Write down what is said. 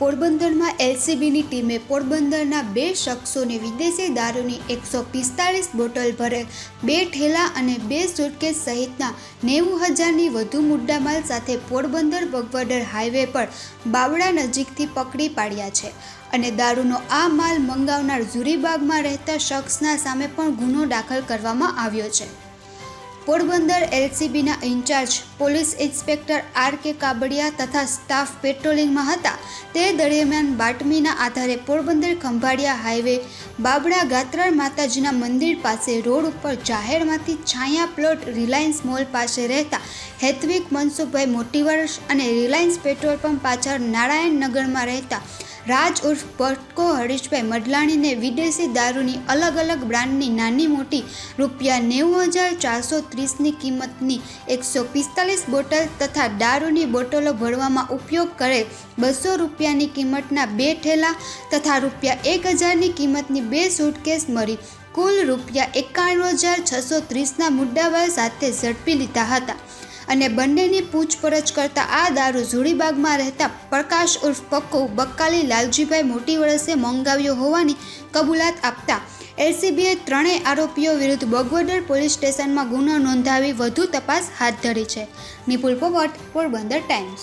પોરબંદરમાં એલસીબીની ટીમે પોરબંદરના બે શખ્સોને વિદેશી દારૂની એકસો પિસ્તાળીસ બોટલ ભરેલ બે ઠેલા અને બે સુટકેસ સહિતના નેવું હજારની વધુ મુદ્દામાલ સાથે પોરબંદર બગવડર હાઈવે પર બાવડા નજીકથી પકડી પાડ્યા છે અને દારૂનો આ માલ મંગાવનાર ઝુરીબાગમાં રહેતા શખ્સના સામે પણ ગુનો દાખલ કરવામાં આવ્યો છે. Porbandar એલસીબીના incharge, police inspector R K Kabadiya તથા સ્ટાફ પેટ્રોલિંગમાં હતા. તે દરમિયાન બાતમીના આધારે પોરબંદર ખંભાળિયા હાઈવે, બાબડા ગાત્રાળ માતાજીના મંદિર પાસે રોડ ઉપર જાહેરમાંથી છાયા પ્લોટ રિલાયન્સ મોલ પાસે રહેતા હેત્વિક મનસુખભાઈ મોટીવર્ષ અને રિલાયન્સ પેટ્રોલ પંપ પાછળ નારાયણનગરમાં રહેતા રાજ ઉર્ફ પટકો હરીશભાઈ મડલાણીને વિદેશી દારૂની અલગ અલગ બ્રાન્ડની નાની મોટી રૂપિયા નેવું હજાર ચારસો ત્રીસની કિંમતની એકસો પિસ્તાલીસ બોટલ તથા દારૂની બોટલો ભરવામાં ઉપયોગ કરેલ બસો રૂપિયાની કિંમતના બે ઠેલા તથા રૂપિયા એક હજારની કિંમતની બે સૂટકેસ મળી. કુલ રૂપિયા એકાણું હજાર છસો ત્રીસના મુદ્દાવાળ સાથે ઝડપી લીધા હતા. અને બંનેની પૂછપરછ કરતા આ દારૂ ઝુડીબાગમાં રહેતા પ્રકાશ ઉર્ફ પક્કો બક્કાલી લાલજીભાઈ મોટી વરસે મંગાવ્યો હોવાની કબૂલાત આપતા એલસીબીએ ત્રણેય આરોપીઓ વિરુદ્ધ બગવડર પોલીસ સ્ટેશનમાં ગુનો નોંધાવી વધુ તપાસ હાથ ધરી છે. નિપુલ પોપટ, પોરબંદર ટાઈમ્સ.